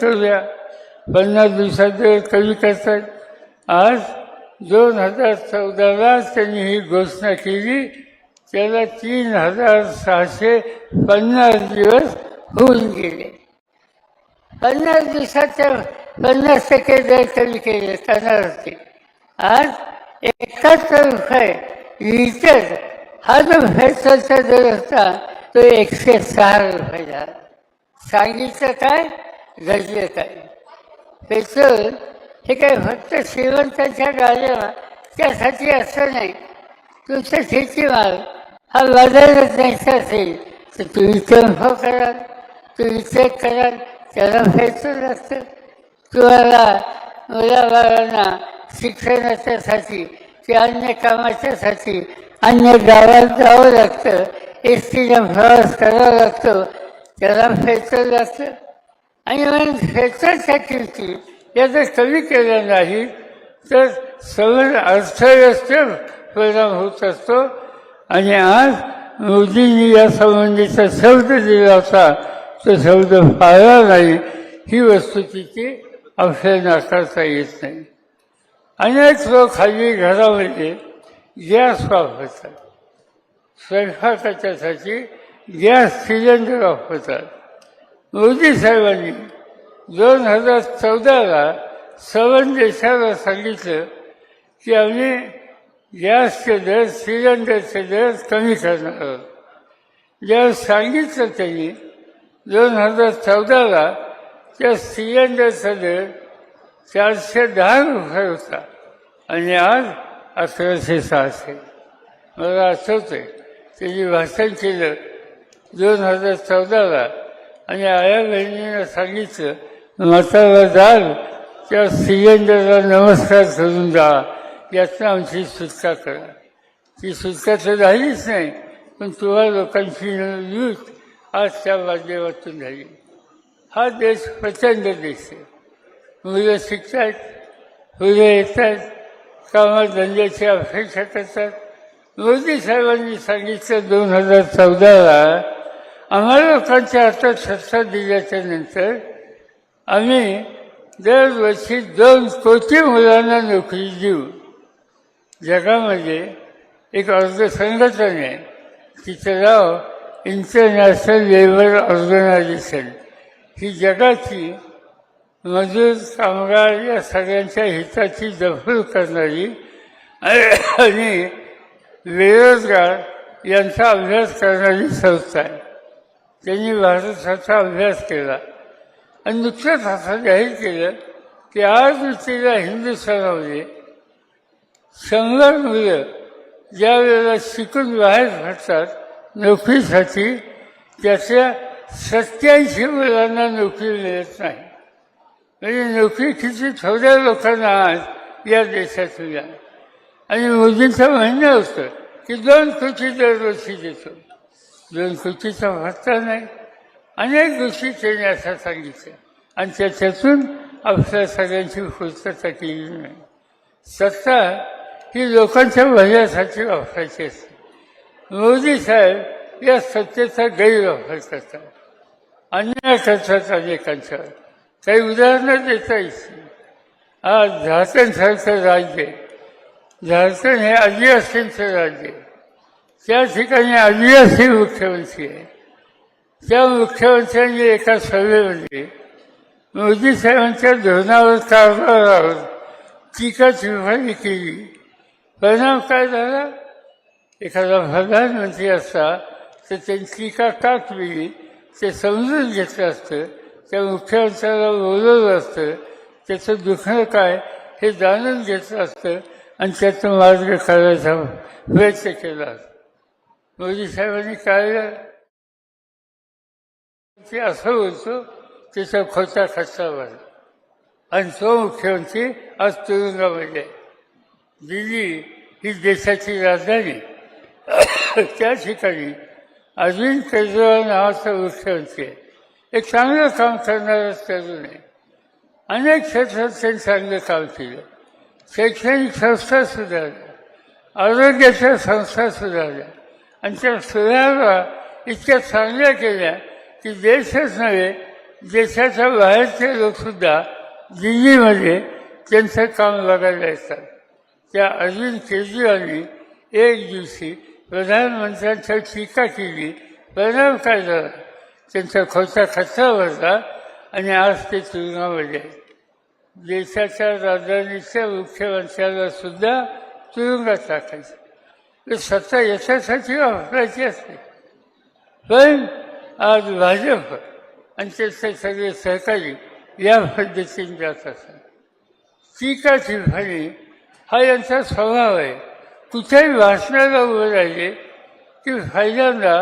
करूया पन्नास दिवसात कमी करतात. आज दोन हजार चौदाला त्यांनी ही घोषणा केली. त्याला तीन हजार सहाशे पन्नास दिवस होऊन गेले. पन्नास दिवसाच्या पन्नास टक्के दर कमी केले करणार होते आज एकाहत्तर रुपये लिटर हा जो पेट्रोलचा दर होता तो एकशे सहा रुपये झाला. सांगितलं काय? घडलं आहे. पेट्रोल हे काय फक्त श्रीमंतांच्या गाड्या त्यासाठी असं नाही. तुमचा शेतीमाल हा बाजारात न्यायचा असेल तर तुम्ही टेम्पो कराल तुम्ही चेक कराल त्याला पेट्रोल लागतं तुम्हाला मुलाबाळांना शिक्षणाच्यासाठी ते अन्य कामाच्यासाठी अन्य गावात जावं लागतं एस टीला प्रवास करावा लागतो त्याला पेट्रोल लागतं आणि ह्याच्यासाठी पेट्रोलच्या किमती या जर कमी केल्या नाही तर सगळं अर्थव्यवस्थेवर परिणाम होत असतो. आणि आज मोदींनी या संबंधीचा शब्द दिला होता तो शब्द पाळला नाही. ही वस्तुस्थिती आपल्याला नाकारता येत नाही. अनेक लोक खाली घरामध्ये गॅस वापरतात. स्वयंपाकाच्यासाठी गॅस सिलेंडर वापरतात. मोदी साहेबांनी दोन हजार चौदाला सवन देशाला सांगितलं की आम्ही गॅसचे दर सिलेंडरचे दर कमी करणार आहोत. ज्या सांगितलं त्यांनी दोन हजार चौदाला त्या सिलेंडरचा दर चारशे दहा रुपये होता आणि आज अकराशे सहाशे. मला आठवतंय त्यांनी भाषण केलं. दोन हजार चौदाला आणि आया बहिणीनं सांगितलं म्हातारा जाल त्या सिलेंडरला नमस्कार करून जा यातनं आमची सुटका करा. ती सुटका तर झालीच नाही पण तुम्हा लोकांची लूट आज त्या माध्यमातून झाली. हा देश प्रचंड देश आहे. मुलं शिकतात मुलं येतात कामात धंद्याची अपेक्षा करतात. मोदी साहेबांनी सांगितलं दोन हजार चौदाला आम्हाला लोकांच्या हातात सत्ता दिल्याच्या नंतर आम्ही दरवर्षी दोन कोटी मुलांना नोकरी देऊ. जगामध्ये एक अर्ज संघटन आहे. तिचं नाव इंटरनॅशनल लेबर ऑर्गनायझेशन ही जगाची मजूर कामगार या सगळ्यांच्या हिताची जपणूक करणारी आणि बेरोजगार यांचा अभ्यास करणारी संस्था आहे. त्यांनी भारताचा अभ्यास केला. आणि नुकतंच असं जाहीर केलं की आज तिला हिंदुस्थानामध्ये शंभर मुलं म्हणजे ज्या वेळेला शिकून बाहेर पडतात नोकरीसाठी त्याच्या सत्याऐंशी मुलांना नोकरी मिळत नाही. म्हणजे नोकरी किती थोड्या लोकांना आज या देशात मिळाल. आणि मोदींचं म्हणणं होतं की दोन कोटी दरवर्षी देतो. दोन कोटीचा भत्ता नाही. अनेक गोष्टी त्यांनी असं सांगितलं आणि त्याच्यातून आपल्या सगळ्यांची पूर्तता केली नाही. सत्ता ही लोकांच्या भल्यासाठी वापरायची असते. मोदी साहेब या सत्तेचा गैरवापर करतात. अन्याय करतात अनेकांच्या. काही उदाहरणं देता येतील. आज झारखंडसारखं राज्य झारखंड हे आदिवासींचं राज्य आहे. त्या ठिकाणी आदिवासी मुख्यमंत्री आहे. त्या मुख्यमंत्र्यांनी म्हणजे एका सभेमध्ये मोदी साहेबांच्या धोरणावर कारभारावर टीका टिप्पणी केली. परिणाम काय झाला? एखादा प्रधानमंत्री असता तर त्यांची टीका का केली? ते समजून घेतलं असतं. त्या मुख्यमंत्र्याला बोलवलं असतं. त्याचं दुखणं काय? हे जाणून घेतलं असतं. आणि त्याचं मार्ग काढायचा प्रयत्न केला असता. मोदी साहेबांनी काढलं ते असं होतं त्याचा खोटा खर्चा भरला आणि तो मुख्यमंत्री आज तुरुंगामध्ये दिल्ली ही देशाची राजधानी. त्या ठिकाणी अरविंद केजरीवाल नावाचा मुख्यमंत्री आहे. एक चांगलं काम करणारा तरुण आहे. अनेक क्षेत्रात त्यांनी चांगलं काम केलं. शैक्षणिक संस्था सुधारल्या. आरोग्याच्या संस्था सुधारल्या. आणि त्या सुधारणा इतक्या चांगल्या केल्या की देशच नव्हे देशाच्या बाहेरचे लोकसुद्धा दिल्लीमध्ये त्यांचं काम बघायला येतात. त्या अरविंद केजरीवालनी एक दिवशी प्रधानमंत्र्यांच्या टीका केली परिणाम काय झाला? त्यांचा खोचा खर्चा भरला आणि आज ते तुरुंगामध्ये देशाच्या राजधानीच्या मुख्यमंत्र्याला सुद्धा तुरुंगात टाकायचं. हे सत्ता याच्यासाठी वापरायची असते. पण आज भाजप आणि त्याचे सगळे सहकारी या पद्धतीने जात असतात. टीका ठिकाणी? हा यांचा स्वभाव आहे. कुठेही वाचनाला उभं राहिले की पहिल्यांदा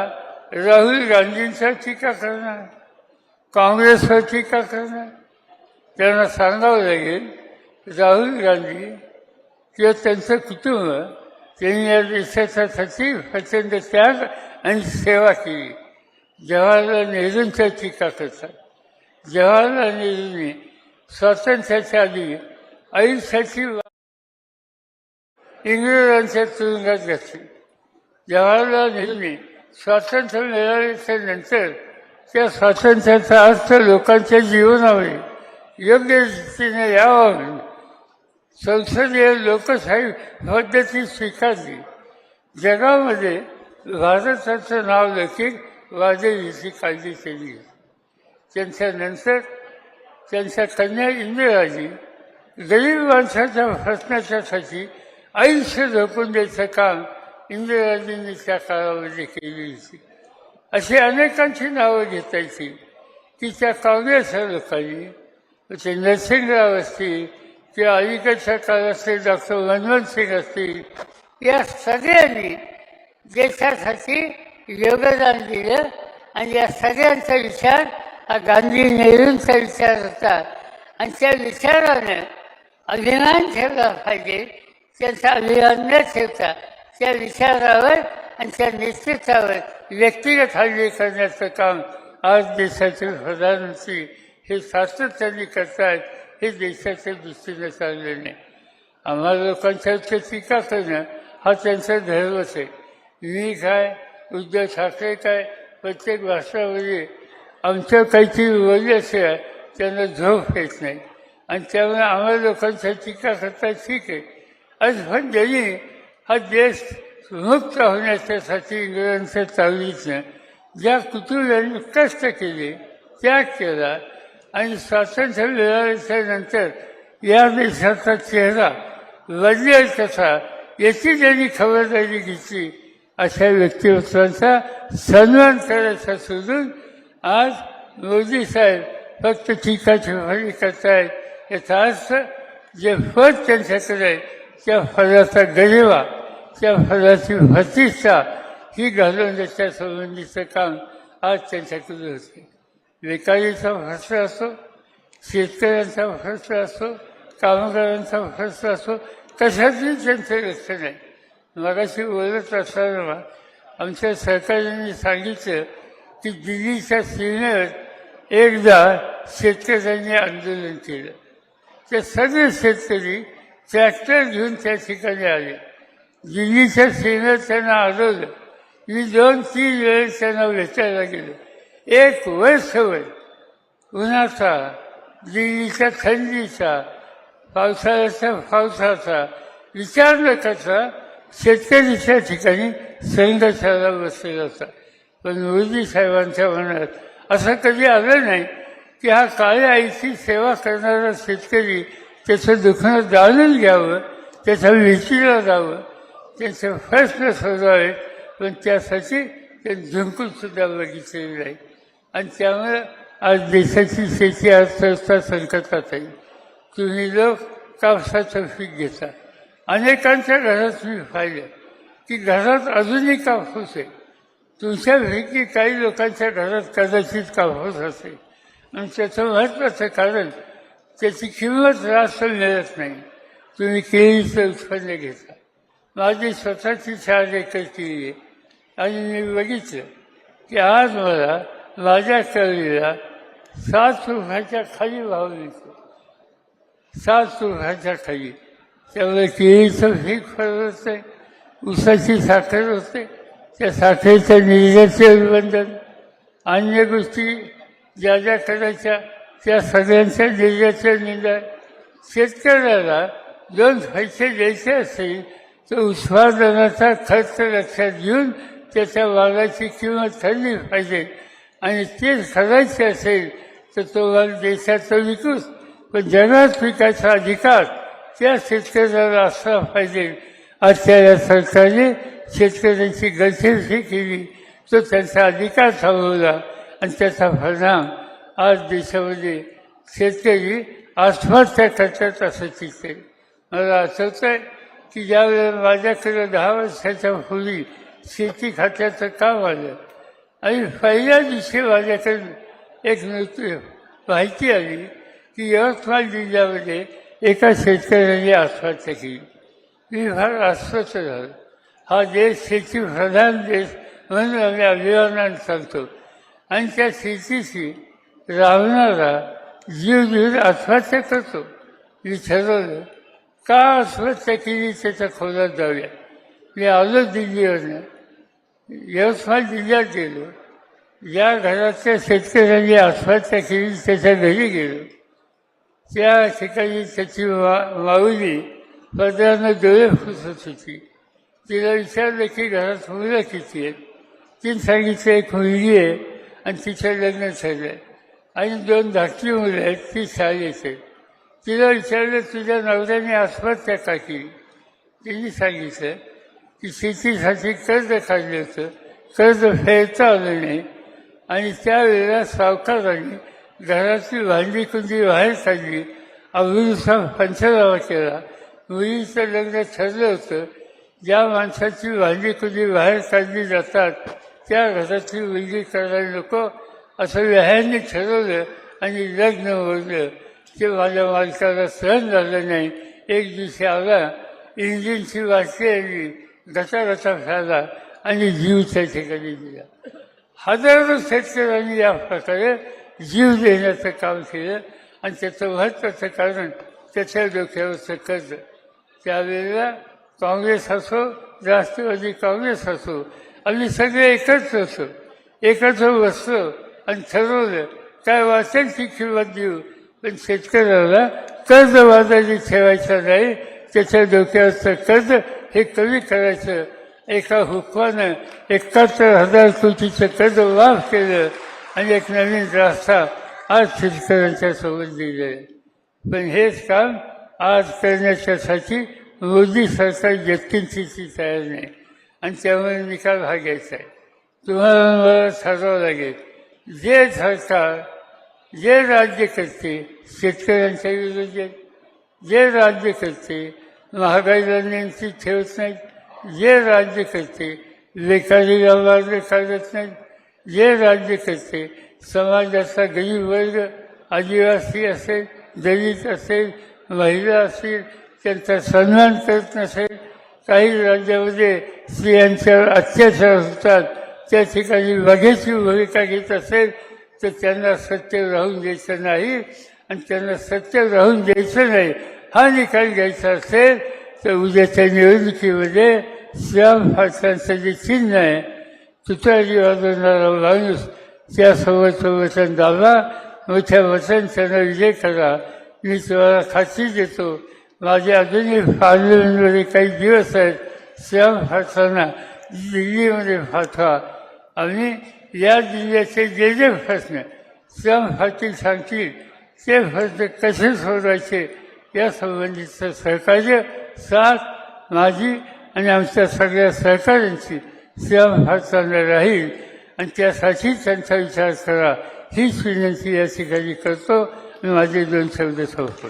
राहुल गांधींचा टीका करणार काँग्रेसवर टीका करणार. त्यांना सांगावं लागेल राहुल गांधी किंवा त्यांचं कुटुंब त्यांनी या देशाच्यासाठी प्रचंड त्याग आणि सेवा केली. जवाहरलाल नेहरूंच्या टीका करतात जवाहरलाल नेहरूंनी स्वातंत्र्याच्या आधी आयुष्याची इंग्रजांच्या तुरुंगात घातली. जवाहरलाल नेहरूंनी स्वातंत्र्य मिळाल्याच्या नंतर त्या स्वातंत्र्याचा अर्थ लोकांच्या जीवनामध्ये योग्य रीतीने यावा म्हणून संसदीय लोकशाही पद्धती स्वीकारली. जगामध्ये भारताचं नाव देखील वाजविची काळजी केली. त्यांच्यानंतर त्यांच्या कन्या इंदिराजी गरीब माणसाच्या प्रश्नाच्यासाठी आयुष्य झोपून द्यायचं काम इंदिराजींनी त्या काळामध्ये केली होती. अशी अनेकांची नावं घेता येतील. की त्या काँग्रेसच्या लोकांनी ते नरसिंहराव असतील किंवा अलीकडच्या असतील डॉक्टर मनमोहन सिंग असतील या सगळ्यांनी देशासाठी योगदान दिलं आणि या सगळ्यांचा विचार हा गांधी नेहरूंचा विचार होता. आणि त्या विचारानं अभिमान ठेवला पाहिजे त्यांचा अभिमान न ठेवता त्या विचारावर आणि त्या नेतृत्वावर व्यक्तिगत हल्ले करण्याचं काम आज देशाचे प्रधानमंत्री हे सातत्याने करतायत. हे देशाच्या दृष्टीने चालले नाही. आम्हाला लोकांच्यावरती टीका करणं हा त्यांचा धर्मच आहे. मी काय उद्धव ठाकरे काय प्रत्येक भाषामध्ये आमच्या काहीतरी बोलल्याशिवाय त्यांना झोप येत नाही. आणि त्यामुळे आम्हाला लोकांच्या टीका करता ठीक आहे. आज पण त्यांनी हा देश मुक्त होण्याच्यासाठी इंग्रजांच्या चालवीतनं ज्या कुटुंबांनी कष्ट केले त्याग केला आणि स्वातंत्र्य मिळाल्याच्या नंतर या देशाचा चेहरा बदलेल कसा याची त्यांनी खबरदारी घेतली अशा व्यक्तिमत्वांचा सन्मान करायचा सोडून आज मोदी साहेब फक्त टीका टिप्पणी करतायत. याचा अर्थ जे फळ त्यांच्याकडे आहे त्या फळाचा गरिबा त्या फळाची प्रतिष्ठा ही घालवण्याच्या संबंधीचं काम आज त्यांच्याकडे होते. बेकारीचा भ्रष्ट असो शेतकऱ्यांचा भ्रष्ट असो कामगारांचा भ्रष्ट असो कशातही त्यांचं लक्ष नाही. मगाशी बोलत असताना आमच्या सरकारने सांगितलं की दिल्लीच्या सीमेवर एकदा शेतकऱ्यांनी आंदोलन केलं. ते सगळे शेतकरी ट्रॅक्टर घेऊन त्या ठिकाणी आले. दिल्लीच्या सीमेवर त्यांना आढळलं मी दोन तीन वेळेस त्यांना भेटायला गेलो. एक वर्षभर उन्हाचा दिल्लीच्या थंडीचा पावसाळ्याचा पावसाचा विचार न करता शेतकरीच्या ठिकाणी संघर्षाला बसलेला होता पण मोदी साहेबांच्या मनात असं कधी आलं नाही की हा काळ्या आईची सेवा करणारा शेतकरी त्याचं दुखणं जाणून घ्यावं त्याच्या विचीला जावं त्यांचे प्रश्न सोडवावे पण त्यासाठी ते झुंकून सुद्धा बघितलेले नाही. आणि त्यामुळे आज देशाची शेती अर्थव्यवस्था संकटात आहे. तुम्ही लोक कापसाचं पीक घेता अनेकांच्या घरात मी पाहिलं की घरात अजूनही कापूस आहे. तुमच्यापैकी काही लोकांच्या घरात कदाचित कापूस असेल. आणि त्याचं महत्त्वाचं कारण त्याची किंमत जास्त मिळत नाही. तुम्ही केळीचं उत्पन्न घेता. माझी स्वतःची चार एकर केळी आहे. आणि मी बघितलं की आज मला माझ्या केळीला सात रुपयाच्या खाली भाव मिळतो सात रुपयाच्या खाली. त्यामुळे केळीचं पीक फरक असते ऊसाची साखर होते. त्या साखरेच्या निर्याचे अभिबंधन अन्य गोष्टी ज्या ज्या करायच्या त्या सगळ्यांच्या निर्याचे निंदा शेतकऱ्याला दोन पैसे द्यायचे असेल तर उत्पादनाचा खर्च लक्षात घेऊन त्याच्या वागाची किंमत ठरली पाहिजे. आणि तेच सगळ्याचे असेल तर तो माल देशाचा विकूच पण जगात पिकाचा अधिकार त्या शेतकऱ्याला असला पाहिजे. आजच्या सरकारने शेतकऱ्यांची गरजेशी केली तो त्यांचा अधिकार थांबवला आणि त्याचा परिणाम आज देशामध्ये शेतकरी आत्महत्या करतात असं चित्र मला आठवतं आहे की ज्यावेळेला माझ्याकडे दहा वर्षाच्या पूर्वी शेती खात्याचं काम आलं आणि पहिल्या दिवशी माझ्याकडून एक नृत्य माहिती आली की यवतमाळ जिल्ह्यामध्ये एका शेतकऱ्याने आत्महत्या केली. मी फार अस्वस्थ झालो. हा देश शेती प्रधान देश म्हणून आम्ही अभिमानाने सांगतो. आणि त्या शेतीशी राहणारा जीव जीव आत्महत्या करतो. मी ठरवलं का आत्महत्या केली त्याच्या खोलात जाऊया. मी आलो दिल्लीवरनं. यवतमाळ जिल्ह्यात गेलो ज्या घरातल्या शेतकऱ्यांनी आत्महत्या केली त्याच्या घरी गेलो. त्या ठिकाणी त्याची मा माऊली पदरानं डोळे फुसत होती. तिला विचारलं की घरात मुलं किती आहेत? तिने सांगितलं एक मुलगी आहे आणि तिचं लग्न झालं आणि दोन धाकटी मुलं आहेत ती शाळेत आहेत. तिला विचारलं तुझ्या नवऱ्याने आत्महत्या का केली तिने सांगितलं की शेतीसाठी कर्ज काढलं होतं. कर्ज फेडता आलं नाही. आणि त्यावेळेला सावकारांनी घरातली भांडी कुंडी बाहेर काढली. अभिरुसा पंचनामा केला. मुलीचं लग्न ठरलं होतं. ज्या माणसाची भांडी कुंडी बाहेर काढली जातात त्या घरातली मुलगी करायला नको. असं व्यायाने ठरवलं आणि लग्न बोललं ते माझ्या मालकाला सहन झालं नाही. एक दिवशी आला. इंजिनची वाटली आली. गटागटा झाला आणि जीव त्या ठिकाणी दिला. हजारो शेतकऱ्यांनी या प्रकारे जीव देण्याचं काम केलं आणि त्याचं महत्त्वाचं कारण त्याच्या डोक्यावरचं कर्ज त्यावेळेला काँग्रेस असो राष्ट्रवादी काँग्रेस असो आम्ही सगळे एकत्र असो एकत्र बसलो आणि ठरवलं काय वाचेल ती किंमत देऊ. पण शेतकऱ्याला कर्ज वाजायला ठेवायचं नाही त्याच्या डोक्यावरचं कर्ज हे कमी करायचं. एका हुकमानं एकाहत्तर हजार कोटीचं कर्ज माफ केलं आणि एक नवीन रास्ता आज शेतकऱ्यांच्या सोबत दिलं आहे पण हेच काम आज करण्याच्यासाठी मोदी सरकार व्यक्तींची तयार नाही. आणि त्यामुळे निकाल हा घ्यायचा आहे. तुम्हाला मला ठरवावं लागेल जे सरकार जे राज्य करते शेतकऱ्यांच्या विरोधात जे राज्य करते महागाईला नियंत्रित ठेवत नाहीत. जे राज्य करते बेकारी राज्य काढत नाहीत. जे राज्य करते समाजाचा गरीब वर्ग आदिवासी असेल दलित असेल महिला असतील त्यांचा सन्मान करत नसेल काही राज्यामध्ये स्त्रियांच्यावर अत्याचार होतात. त्या ठिकाणी बघ्याची भूमिका घेत असेल तर त्यांना सत्य राहून द्यायचं नाही. आणि त्यांना सत्य राहून द्यायचं नाही. हा निकाल घ्यायचा असेल तर उद्याच्या निवडणुकीमध्ये श्याम फारसांचं जे चिन्ह आहे तुतारी वाजवणारा माणूस त्यासोबत वचन दाबा मोठ्या वचन त्यांना विजय करा मी तुम्हाला खात्री देतो माझे अजूनही पार्लमेंटमध्ये काही दिवस आहेत श्याम फारसांना दिल्लीमध्ये पाठवा आणि या जिल्ह्याचे जे जे प्रश्न श्याम फाटील सांगतील ते प्रश्न कसे सोडवायचे यासंबंधीचं सहकार्य साथ माझी आणि आमच्या सगळ्या सहकाऱ्यांची. श्रम फारसांना राहील आणि त्यासाठी त्यांचा विचार करा. हीच विनंती या ठिकाणी करतो आणि माझे दोन शब्द सोडतो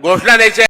घोषणा द्यायची